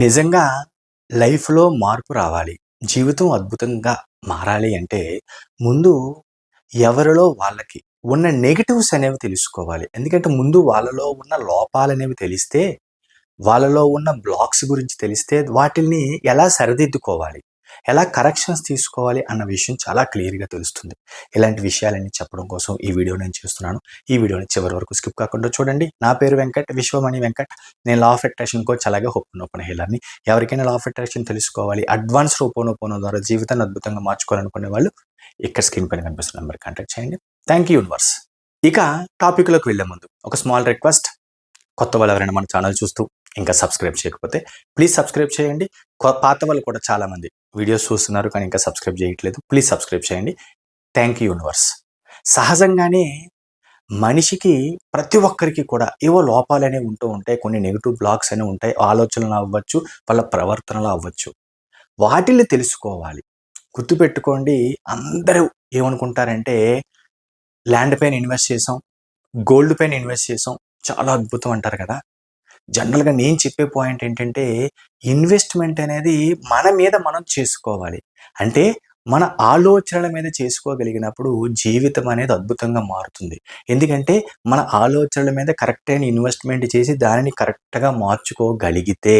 నిజంగా లైఫ్‌లో మార్పు రావాలి. జీవితం అద్భుతంగా మారాలి అంటే ముందు ఎవరిలో వాళ్ళకి ఉన్న నెగిటివ్స్ అనేవి తెలుసుకోవాలి. ఎందుకంటే ముందు వాళ్ళలో ఉన్న లోపాలు అనేవి తెలిస్తే, వాళ్ళలో ఉన్న బ్లాక్స్ గురించి తెలిస్తే వాటిని ఎలా సరిదిద్దుకోవాలి, ఎలా కరెక్షన్స్ తీసుకోవాలి అన్న విషయం చాలా క్లియర్‌గా తెలుస్తుంది. ఇలాంటి విషయాలన్నీ చెప్పడం కోసం ఈ వీడియో నేను చేస్తున్నాను. ఈ వీడియోని చివరి వరకు స్కిప్ కాకుండా చూడండి. నా పేరు వెంకట్. విశ్వమణి వెంకట్. నేను లా ఆఫ్ అట్రాక్షన్ కోచ్ అలాగే హోపోనోపోనో హీలర్‌ని. ఎవరికైనా లా ఆఫ్ అట్రాక్షన్ తెలుసుకోవాలి, అడ్వాన్స్ హోపోనోపోనో ద్వారా జీవితాన్ని అద్భుతంగా మార్చుకోవాలనుకునే వాళ్ళు ఇక్కడ స్క్రీన్ పైన కనిపిస్తున్న నెంబర్ కాంటాక్ట్ చేయండి. Thank you universe. ఇక టాపిక్‌లోకి వెళ్ళే ముందు ఒక స్మాల్ రిక్వెస్ట్. కొత్త వాళ్ళు ఎవరైనా మన ఛానల్ చూస్తూ ఇంకా సబ్స్క్రైబ్ చేయకపోతే ప్లీజ్ సబ్స్క్రైబ్ చేయండి. కొ పాత వాళ్ళు కూడా చాలామంది వీడియోస్ చూస్తున్నారు కానీ ఇంకా సబ్స్క్రైబ్ చేయట్లేదు. ప్లీజ్ సబ్స్క్రైబ్ చేయండి. Thank you universe. సహజంగానే మనిషికి ప్రతి ఒక్కరికి కూడా ఏవో లోపాలనేవి ఉంటూ ఉంటాయి. కొన్ని నెగిటివ్ బ్లాక్స్ అనేవి ఉంటాయి. ఆలోచనలు అవ్వచ్చు, వాళ్ళ ప్రవర్తనలు అవ్వచ్చు. వాటిని తెలుసుకోవాలి. గుర్తుపెట్టుకోండి అందరూ ఏమనుకుంటారంటే ల్యాండ్ పైన ఇన్వెస్ట్ చేసాం, గోల్డ్ పైన ఇన్వెస్ట్ చేసాం. చాలా అద్భుతం అంటారు కదా! జనరల్‌గా నేను చెప్పే పాయింట్ ఏంటంటే ఇన్వెస్ట్‌మెంట్ అనేది మన మీద మనం చేసుకోవాలి. అంటే మన ఆలోచనల మీద చేసుకోగలిగినప్పుడు జీవితం అనేది అద్భుతంగా మారుతుంది. ఎందుకంటే మన ఆలోచనల మీద కరెక్ట్ అయిన ఇన్వెస్ట్‌మెంట్ చేసి దానిని కరెక్ట్‌గా మార్చుకోగలిగితే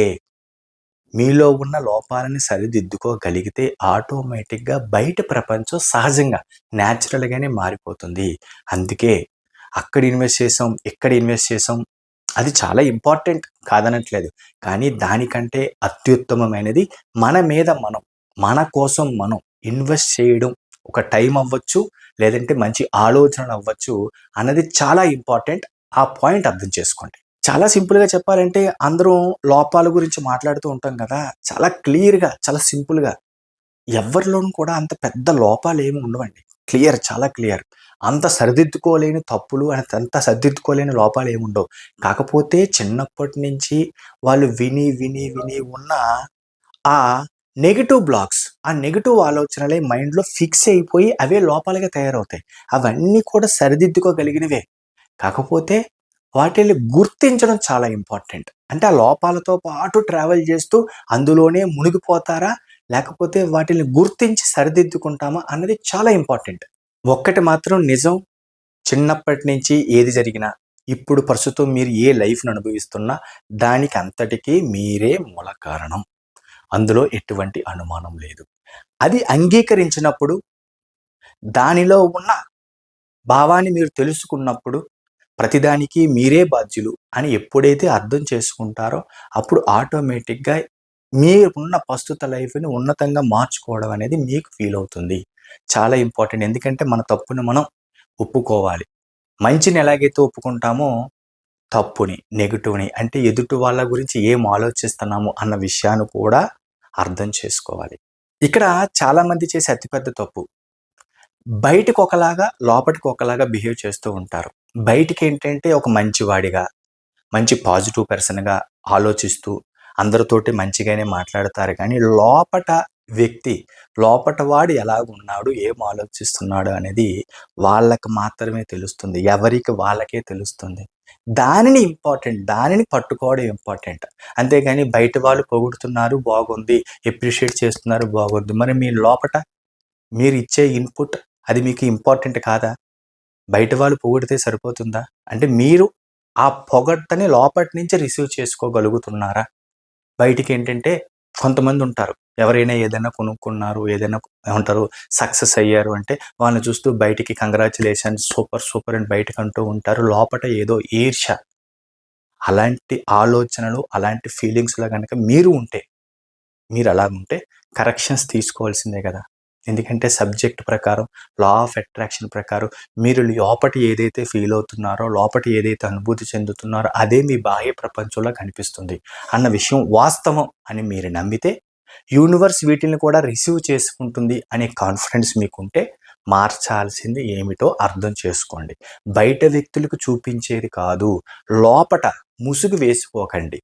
మీలో ఉన్న లోపాలని సరిదిద్దుకోగలిగితే ఆటోమేటిక్‌గా బయట ప్రపంచం సహజంగా న్యాచురల్‌గానే మారిపోతుంది. అందుకే అక్కడ ఇన్వెస్ట్ చేసాం, ఇక్కడ ఇన్వెస్ట్ చేసాం. అది చాలా ఇంపార్టెంట్ కాదనట్లేదు. కానీ దానికంటే అత్యుత్తమమైనది మన మీద మనం, మన కోసం మనం ఇన్వెస్ట్ చేయడం ఒక టైం అవ్వచ్చు, లేదంటే మంచి ఆలోచనలు అవ్వచ్చు అన్నది చాలా ఇంపార్టెంట్. ఆ పాయింట్ అర్థం చేసుకోండి. చాలా సింపుల్‌గా చెప్పాలంటే అందరం లోపాల గురించి మాట్లాడుతూ ఉంటాం కదా! చాలా క్లియర్‌గా, చాలా సింపుల్‌గా ఎవరిలోనూ కూడా అంత పెద్ద లోపాలు ఏమి ఉండవండి. క్లియర్ చాలా క్లియర్. అంత సరిదిద్దుకోలేని తప్పులు, అంత సరిదిద్దుకోలేని లోపాలు ఉండవు. కాకపోతే చిన్నప్పటి నుంచి వాళ్ళు విని, విని, విని ఉన్న ఆ నెగిటివ్ బ్లాక్స్, ఆ నెగిటివ్ ఆలోచనలే మైండ్‌లో ఫిక్స్ అయిపోయి అవే లోపాలుగా తయారవుతాయి. అవన్నీ కూడా సరిదిద్దుకోగలిగినవే. కాకపోతే వాటిని గుర్తించడం చాలా ఇంపార్టెంట్. అంటే ఆ లోపాలతో పాటు ట్రావెల్ చేస్తూ అందులోనే మునిగిపోతారా? లేకపోతే వాటిని గుర్తించి సరిదిద్దుకుంటామా? అన్నది చాలా ఇంపార్టెంట్. ఒక్కటి మాత్రం నిజం. చిన్నప్పటి నుంచి ఏది జరిగినా, ఇప్పుడు ప్రస్తుతం మీరు ఏ లైఫ్ను అనుభవిస్తున్నా దానికి అంతటికీ మీరే మూల కారణం. అందులో ఎటువంటి అనుమానం లేదు. అది అంగీకరించినప్పుడు దానిలో ఉన్న భావాన్ని మీరు తెలుసుకున్నప్పుడు ప్రతిదానికి మీరే బాధ్యులు అని ఎప్పుడైతే అర్థం చేసుకుంటారో అప్పుడు ఆటోమేటిక్‌గా మీరున్న ప్రస్తుత లైఫ్‌ని ఉన్నతంగా మార్చుకోవడం అనేది మీకు ఫీల్ అవుతుంది. చాలా ఇంపార్టెంట్. ఎందుకంటే మన తప్పుని మనం ఒప్పుకోవాలి. మంచిని ఎలాగైతే ఒప్పుకుంటామో తప్పుని, నెగిటివ్ని అంటే ఎదుటి వాళ్ళ గురించి ఏం ఆలోచిస్తున్నాము అన్న విషయాన్ని కూడా అర్థం చేసుకోవాలి. ఇక్కడ చాలామంది చేసే అతిపెద్ద తప్పు బయటకు ఒకలాగా, లోపటికి ఒకలాగా బిహేవ్ చేస్తూ ఉంటారు. బయటికేంటంటే ఒక మంచివాడిగా, మంచి పాజిటివ్ పర్సన్‌గా ఆలోచిస్తూ అందరితోటి మంచిగానే మాట్లాడతారు కానీ లోపట వ్యక్తి, లోపట వాడు ఎలాగున్నాడు, ఏం ఆలోచిస్తున్నాడు అనేది వాళ్ళకి మాత్రమే తెలుస్తుంది. ఎవరికి వాళ్ళకే తెలుస్తుంది. దానిని ఇంపార్టెంట్. దానిని పట్టుకోవడం ఇంపార్టెంట్. అంతేగాని బయట వాళ్ళు పొగుడుతున్నారు బాగుంది, ఎప్రిషియేట్ చేస్తున్నారు బాగుంది. మరి మీ లోపట మీరు ఇచ్చే ఇన్‌పుట్ అది మీకు ఇంపార్టెంట్ కాదా? బయట వాళ్ళు పొగిడితే సరిపోతుందా? అంటే మీరు ఆ పొగడ్తని లోపటి నుంచి రిసీవ్ చేసుకోగలుగుతున్నారా? బయటికేంటంటే కొంతమంది ఉంటారు. ఎవరైనా ఏదైనా కొనుక్కున్నారు, ఏదైనా ఏమంటారు సక్సెస్ అయ్యారు అంటే వాళ్ళని చూస్తూ బయటికి కంగ్రాచులేషన్ సూపర్, సూపర్ అని అంటూ ఉంటారు. లోపట ఏదో ఈర్ష అలాంటి ఆలోచనలు, అలాంటి ఫీలింగ్స్‌లో కనుక మీరు ఉంటే, మీరు అలా ఉంటే కరెక్షన్స్ తీసుకోవాల్సిందే కదా! ఎందుకంటే సబ్జెక్ట్ ప్రకారం, లా ఆఫ్ అట్రాక్షన్ ప్రకారం మీరు లోపటి ఏదైతే ఫీల్ అవుతున్నారో, లోపటి ఏదైతే అనుభూతి చెందుతున్నారో అదే మీ బాహ్య ప్రపంచంలో కనిపిస్తుంది. అన్న విషయం వాస్తవం అని మీరు నమ్మితే యూనివర్స్ వీటిని కూడా రిసీవ్ చేసుకుంటుంది అనే కాన్ఫిడెన్స్ మీకుంటే మార్చాల్సింది ఏమిటో అర్థం చేసుకోండి. బయట వ్యక్తులకు చూపించేది కాదు. లోపట ముసుగు వేసుకోకండి.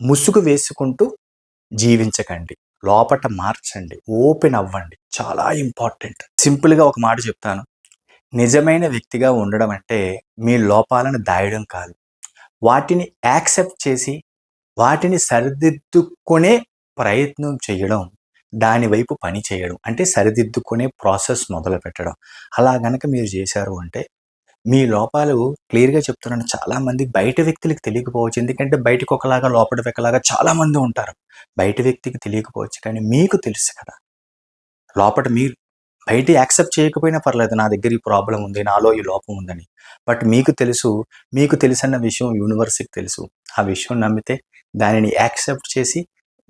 ముసుగు వేసుకుంటూ జీవించకండి. లోపట మార్చండి. ఓపెన్ అవ్వండి. చాలా ఇంపార్టెంట్. సింపుల్‌గా ఒక మాట చెప్తాను. నిజమైన వ్యక్తిగా ఉండడం అంటే మీ లోపాలను దాయడం కాదు. వాటిని యాక్సెప్ట్ చేసి వాటిని సరిదిద్దుకునే ప్రయత్నం చేయడం దాని వైపు పని చేయడం అంటే సరిదిద్దుకునే ప్రాసెస్ మొదలు పెట్టడం అలా గనక మీరు చేశారు అంటే మీ లోపాలు క్లియర్‌గా చెప్తున్నాను చాలామంది బయట వ్యక్తులకు తెలియకపోవచ్చు. ఎందుకంటే బయటకు ఒకలాగా లోపల ఒకలాగా చాలామంది ఉంటారు. బయట వ్యక్తికి తెలియకపోవచ్చు కానీ మీకు తెలుసు కదా! లోపల మీరు బయట యాక్సెప్ట్ చేయకపోయినా పర్లేదు. నా దగ్గర ఈ ప్రాబ్లం ఉంది. నాలో ఈ లోపం ఉందని. బట్ మీకు తెలుసు. మీకు తెలుసన్న విషయం యూనివర్సిటీకి తెలుసు. ఆ విషయం నమ్మితే దానిని యాక్సెప్ట్ చేసి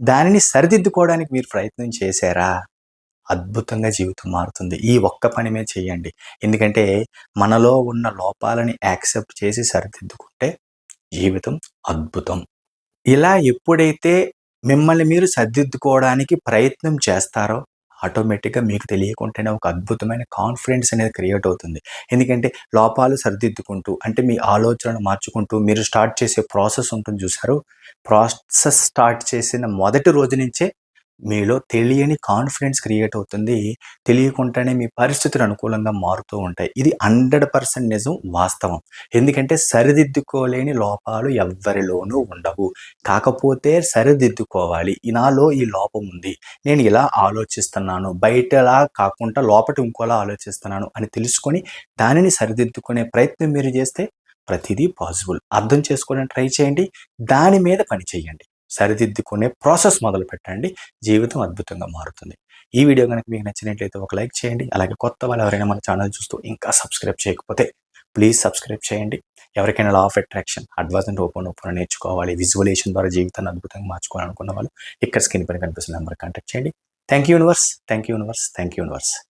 దానిని సరిదిద్దుకోవడానికి మీరు ప్రయత్నం చేశారా? అద్భుతంగా జీవితం మారుతుంది. ఈ ఒక్క పని మీద చేయండి. ఎందుకంటే మనలో ఉన్న లోపాలని యాక్సెప్ట్ చేసి సరిదిద్దుకుంటే జీవితం అద్భుతం. ఇలా ఎప్పుడైతే మిమ్మల్ని మీరు సరిదిద్దుకోవడానికి ప్రయత్నం చేస్తారో ఆటోమేటిక్‌గా మీకు తెలియకుండానే ఒక అద్భుతమైన కాన్ఫిడెన్స్ అనేది క్రియేట్ అవుతుంది. ఎందుకంటే లోపాలు సరిదిద్దుకుంటూ అంటే మీ ఆలోచనలు మార్చుకుంటూ మీరు స్టార్ట్ చేసే ప్రాసెస్ ఉంటుంది చూసారు. ప్రాసెస్ స్టార్ట్ చేసిన మొదటి రోజు నుంచే మీలో తెలియని కాన్ఫిడెన్స్ క్రియేట్ అవుతుంది. తెలియకుండానే మీ పరిస్థితులు అనుకూలంగా మారుతూ ఉంటాయి. ఇది 100% నిజం వాస్తవం. ఎందుకంటే సరిదిద్దుకోలేని లోపాలు ఎవ్వరిలోనూ ఉండవు. కాకపోతే సరిదిద్దుకోవాలి. నాలో ఈ లోపం ఉంది. నేను ఇలా ఆలోచిస్తున్నాను. బయటలా కాకుండా లోపట ఇంకోలా ఆలోచిస్తున్నాను అని తెలుసుకొని దానిని సరిదిద్దుకునే ప్రయత్నం మీరు చేస్తే ప్రతిదీ పాసిబుల్. అర్థం చేసుకోవడానికి ట్రై చేయండి. దాని మీద పని చేయండి. సరిదిద్దుకునే ప్రాసెస్ మొదలుపెట్టండి. జీవితం అద్భుతంగా మారుతుంది. ఈ వీడియో కనుక మీకు నచ్చినట్లయితే ఒక లైక్ చేయండి. అలాగే కొత్త వాళ్ళు ఎవరైనా మన ఛానల్ చూస్తూ ఇంకా సబ్స్క్రైబ్ చేయకపోతే ప్లీజ్ సబ్స్క్రైబ్ చేయండి. ఎవరికైనా law of attraction, advance open open నేర్చుకోవాలి. విజువలేషన్ ద్వారా జీవితాన్ని అద్భుతంగా మార్చుకోవాలనుకున్న వాళ్ళు ఇక్కడ స్క్రీన్ పైన కనిపిస్తున్న నెంబర్ కాంటాక్ట్ చేయండి. Thank you universe. Thank you universe. Thank you universe.